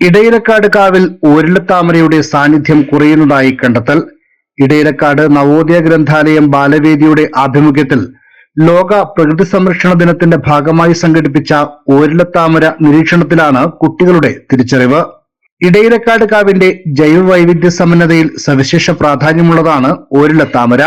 ഇടയിലക്കാട് കാവിൽ ഓരിലത്താമരയുടെ സാന്നിധ്യം കുറയുന്നതായി കണ്ടെത്തൽ. ഇടയിലക്കാട് നവോദയ ഗ്രന്ഥാലയം ബാലവേദിയുടെ ആഭിമുഖ്യത്തിൽ ലോക പ്രകൃതി സംരക്ഷണ ദിനത്തിന്റെ ഭാഗമായി സംഘടിപ്പിച്ച ഓരിലത്താമര നിരീക്ഷണത്തിലാണ് കുട്ടികളുടെ തിരിച്ചറിവ്. ഇടയിലക്കാട് കാവിന്റെ ജൈവ വൈവിധ്യ സമന്നതയിൽ സവിശേഷ പ്രാധാന്യമുള്ളതാണ് ഓരിലത്താമര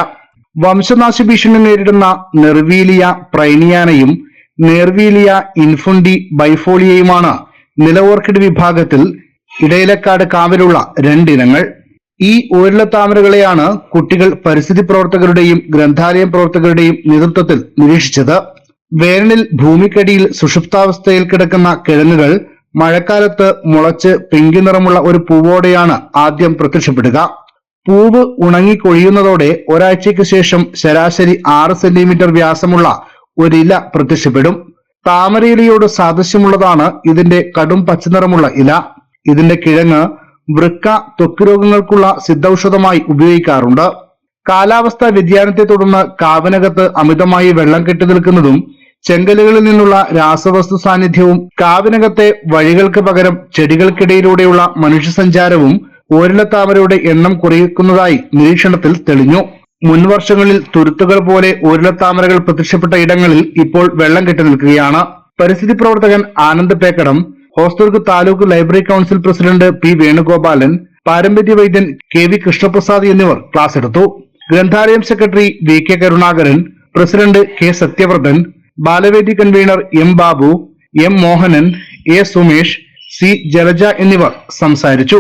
വംശനാശ ഭീഷണി നേരിടുന്ന നെർവീലിയ പ്രൈനിയാനയും നെർവീലിയ ഇൻഫുണ്ടി ബൈഫോളിയയുമാണ് നിലവോർക്കിഡ് വിഭാഗത്തിൽ ഇടയിലക്കാട് കാവിലുള്ള രണ്ടിനങ്ങൾ. ഈ ഓരിലത്താമരകളെയാണ് കുട്ടികൾ പരിസ്ഥിതി പ്രവർത്തകരുടെയും ഗ്രന്ഥാലയം പ്രവർത്തകരുടെയും നേതൃത്വത്തിൽ നിരീക്ഷിച്ചത്. വേനലിൽ ഭൂമിക്കടിയിൽ സുഷുപ്താവസ്ഥയിൽ കിടക്കുന്ന കിഴങ്ങുകൾ മഴക്കാലത്ത് മുളച്ച് പിങ്കി നിറമുള്ള ഒരു പൂവോടെയാണ് ആദ്യം പ്രത്യക്ഷപ്പെടുക. പൂവ് ഉണങ്ങി കൊഴിയുന്നതോടെ ഒരാഴ്ചയ്ക്ക് ശേഷം ശരാശരി ആറ് സെന്റിമീറ്റർ വ്യാസമുള്ള ഒരില പ്രത്യക്ഷപ്പെടും. താമരയിലയോട് സാദൃശ്യമുള്ളതാണ് ഇതിന്റെ കടും പച്ചനിറമുള്ള ഇല. ഇതിന്റെ കിഴങ്ങ് വൃക്ക ത്വക്ക് രോഗങ്ങൾക്കുള്ള സിദ്ധൌഷധമായി ഉപയോഗിക്കാറുണ്ട്. കാലാവസ്ഥാ വ്യതിയാനത്തെ തുടർന്ന് കാവിനകത്ത് അമിതമായി വെള്ളം കെട്ടി നിൽക്കുന്നതും ചെങ്കലുകളിൽ നിന്നുള്ള രാസവസ്തു സാന്നിധ്യവും കാവിനകത്തെ വഴികൾക്ക് പകരം ചെടികൾക്കിടയിലൂടെയുള്ള മനുഷ്യസഞ്ചാരവും ഓരിലത്താമരയുടെ എണ്ണം കുറയ്ക്കുന്നതായി നിരീക്ഷണത്തിൽ തെളിഞ്ഞു. മുൻവർഷങ്ങളിൽ തുരുത്തുകൾ പോലെ ഉരുളത്താമരകൾ പ്രത്യക്ഷപ്പെട്ട ഇടങ്ങളിൽ ഇപ്പോൾ വെള്ളം കെട്ടി നിൽക്കുകയാണ്. പരിസ്ഥിതി പ്രവർത്തകൻ Anand Pekkadam Hosdurg taluk library council president P Venugopalan പാരമ്പര്യ വൈദ്യൻ കെ വി കൃഷ്ണപ്രസാദ് എന്നിവർ ക്ലാസ് എടുത്തു. ഗ്രന്ഥാലയം secretary V K Karunakaran president K Sathyavardhan Balavedi convener M Babu M Mohanan A Sumesh C Jalaja എന്നിവർ സംസാരിച്ചു.